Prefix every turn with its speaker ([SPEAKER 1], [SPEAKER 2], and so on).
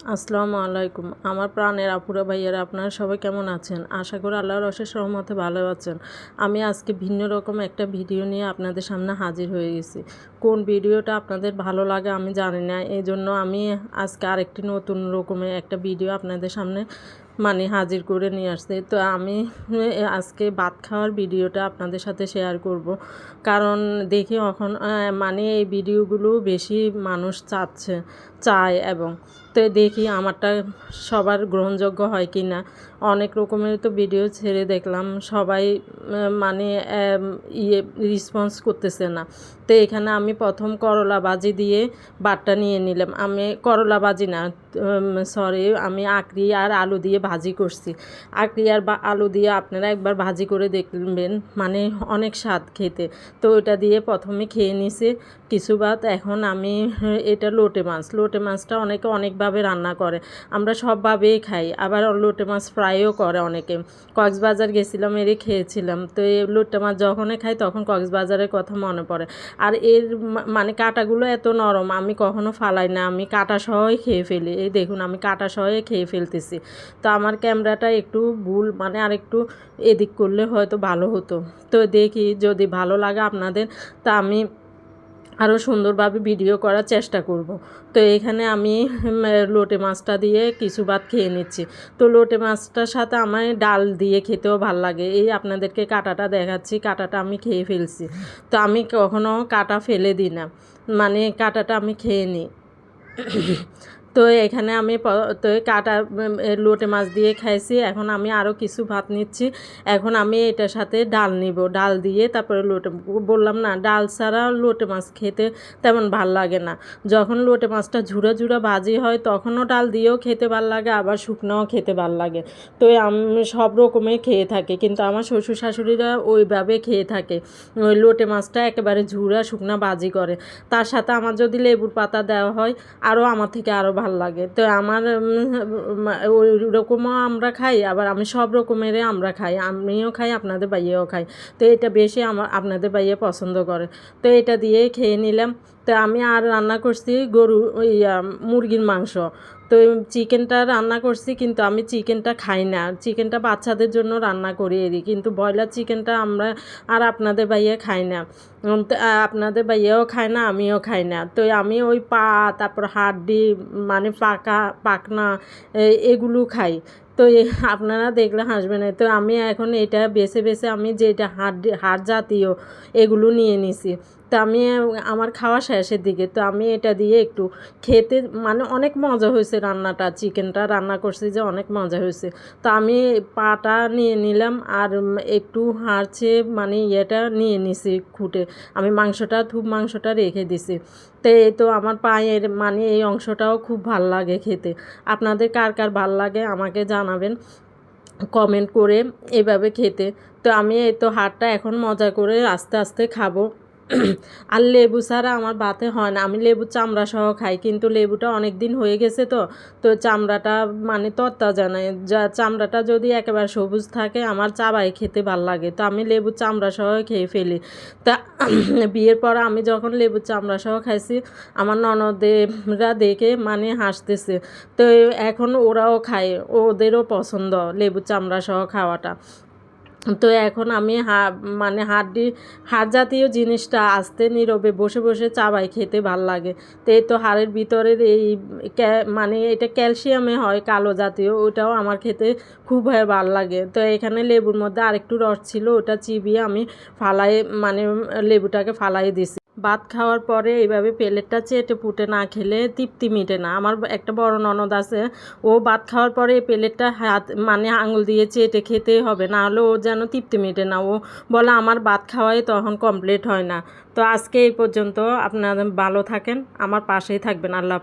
[SPEAKER 1] আসসালামু আলাইকুম। আমার প্রাণের আপুরা ভাইয়ারা, আপনারা সবাই কেমন আছেন? আশা করি আল্লাহর অশেষ রহমতে ভালো আছেন। আমি আজকে ভিন্ন রকম একটা ভিডিও নিয়ে আপনাদের সামনে হাজির হয়ে গেছি। কোন ভিডিওটা আপনাদের ভালো লাগে আমি জানি না। এই জন্য আমি আজকে আরেকটি নতুন রকমের একটা ভিডিও আপনাদের সামনে মানে হাজির করে নিয়ে আসছে। তো আমি আজকে ভাত খাওয়ার ভিডিওটা আপনাদের সাথে শেয়ার করব। কারণ দেখি এখন মানে এই ভিডিওগুলো বেশি মানুষ চাচ্ছে, চায় এবং তো দেখি আমারটা সবার গ্রহণযোগ্য হয় কি না অনেক রকমের তো ভিডিও ছেড়ে দেখলাম। সবাই মানে ইয়ে রেসপন্স করতেছে না। তো এখানে আমি প্রথম করলা বাজি দিয়ে বাটটা নিয়ে নিলাম। আমি করলা বাজি না সরি আমি আকরি আর আলু দিয়ে ভাজি করছি। আকরি আর বা, আলু দিয়ে আপনারা একবার ভাজি করে দেখবেন মানে অনেক স্বাদ খেতে। তো ওটা দিয়ে প্রথমে খেয়ে নিছি কিছু ভাত। এখন আমি, এটা লোটে মাছ। লোটে মাছটা অনেকে অনেকভাবে রান্না করে। আমরা সবভাবেই খাই। আবার লোটে মাছ ফ্রাইও করে অনেকে। কক্সবাজার গেছিলাম, এরই খেয়েছিলাম। তো এই লোটে মাছ যখনই খাই তখন কক্সবাজারের কথা মনে পড়ে। আর এর মানে কাঁটাগুলো এত নরম, আমি কখনো ফালাই না। আমি কাঁটা সহই খেয়ে ফেলি। এই দেখুন, আমি কাঁটা সহই খেয়ে ফেলতেছি। তো আমার ক্যামেরাটা একটু ভুল মানে আর একটু এদিক করলে হয়তো ভালো হতো। তো দেখি যদি ভালো লাগে আপনাদের, তা আমি আরও সুন্দরভাবে ভিডিও করার চেষ্টা করব। তো এখানে আমি লোটে মাছটা দিয়ে কিছু ভাত খেয়ে নিচ্ছি। তো লোটে মাছটার সাথে আমার ডাল দিয়ে খেতেও ভালো লাগে। এই আপনাদেরকে কাটাটা দেখাচ্ছি, কাটাটা আমি খেয়ে ফেলছি। তো আমি কখনো কাটা ফেলে দিই না। মানে কাটাটা আমি খেয়ে নিই। তো এখানে আমি তো কাটা লোটে মাছ দিয়ে খাইছি। এখন আমি আরও কিছু ভাত নিচ্ছি। এখন আমি এটার সাথে ডাল নিব। ডাল দিয়ে তারপরে লোটে, বললাম না, ডাল ছাড়া লোটে মাছ খেতে তেমন ভালো লাগে না। যখন লোটে মাছটা ঝুরা ঝুরা ভাজি হয়, তখনও ডাল দিয়েও খেতে ভালো লাগে, আবার শুকনোও খেতে ভালো লাগে। তো আমি, সব রকমের খেয়ে থাকি। কিন্তু আমার শ্বশুর শাশুড়িরা ওইভাবে খেয়ে থাকে। ওই লোটে মাছটা একেবারে ঝুরা শুকনা বাজি করে। তার সাথে আমার যদি লেবুর পাতা দেওয়া হয় আরও আমার থেকে আরও ভালো লাগে। তো আমার ওইরকমও ওই রকমও আমরা খাই, আবার আমি সব রকমেরই আমরা খাই। আমিও খাই, আপনাদের বাইয়েও খাই। তো এটা বেশি আমার, আপনাদের বাইয়ে পছন্দ করে। তো এটা দিয়ে খেয়ে নিলাম। তো আমি আর রান্না করছি গরু ইয়া মুরগির মাংস। তো চিকেনটা রান্না করছি, কিন্তু আমি চিকেনটা খাই না। চিকেনটা বাচ্চাদের জন্য রান্না করি এরই কিন্তু ব্রয়লার চিকেনটা আমরা আর আপনাদের বাইয়ে খাই না। আপনাদের বাইয়েও খায় না, আমিও খাই না। তো আমি ওই পা, তারপর হাড্ডি মানে পাকা পাকনা এগুলো খাই। তো আপনারা দেখলে হাসবেন। তো আমি এখন এটা বেছে বেছে আমি যেটা হাড় হাড় জাতীয় এগুলো নিয়ে নিছি। তো আমি আমার খাওয়া শেষের দিকে। তো আমি এটা দিয়ে একটু খেতে মানে অনেক মজা হয়েছে রান্নাটা, চিকেনটা রান্না করছি যে অনেক মজা হয়েছে। তো আমি পাটা নিয়ে নিলাম আর একটু হাড়ছে মানে ইয়েটা নিয়ে নিছি খুঁটে। আমি মাংসটা থুপ মাংসটা রেখে দিছি। তো এই তো আমার পায়ের মানে এই অংশটাও খুব ভালো লাগে খেতে। আপনাদের কার কার ভালো লাগে আমাকে জানাবেন কমেন্ট করে এভাবে খেতে। তো আমি এই তো হাটটা এখন মজা করে আস্তে আস্তে খাব। আর লেবু ছাড়া আমার বাতে হয় না। আমি লেবু চামড়া সহ খাই, কিন্তু লেবুটা অনেক দিন হয়ে গেছে তো তো চামড়াটা মানে তরতাজা নাই। যা চামড়াটা যদি একেবারে সবুজ থাকে, আমার চাবাই খেতে ভালো লাগে। তো আমি লেবু চামড়া সহ খেয়ে ফেলি। তা বিয়ের পর আমি যখন লেবু চামড়া সহ খাইছি, আমার ননদেরা দেখে মানে হাসতেছে। তো এখন ওরাও খায়, ওদেরও পছন্দ লেবু চামড়া সহ খাওয়াটা। তো এখন আমি হা মানে হাড্ডি, হাড় জাতীয় জিনিসটা আস্তে নীরবে বসে বসে চাবাই খেতে ভালো লাগে। তো এই তো হাড়ের ভিতরের এই মানে এটা ক্যালসিয়ামে হয়, কালো জাতীয়, ওটাও আমার খেতে খুব ভালো লাগে। তো এখানে লেবুর মধ্যে আরেকটু রস ছিল, ওটা চিবিয়ে আমি ফালাই মানে লেবুটাকে ফালাই দিছি। ভাত খাওয়ার পরে এইভাবে প্লেটটা চেটে পুটে না খেলে তৃপ্তি মিটে না। আমার একটা বড় ননদ আছে, ও ভাত খাওয়ার পরে এই প্লেটটা হাত মানে আঙুল দিয়ে চেটে খেতে হবে, না হলে ও যেন তৃপ্তি মিটে না। ও বলে, আমার ভাত খাওয়াই তখন কমপ্লিট হয় না। তো আজকে এই পর্যন্ত আপনারা ভালো থাকেন, আমার পাশেই থাকবেন, আল্লাহ।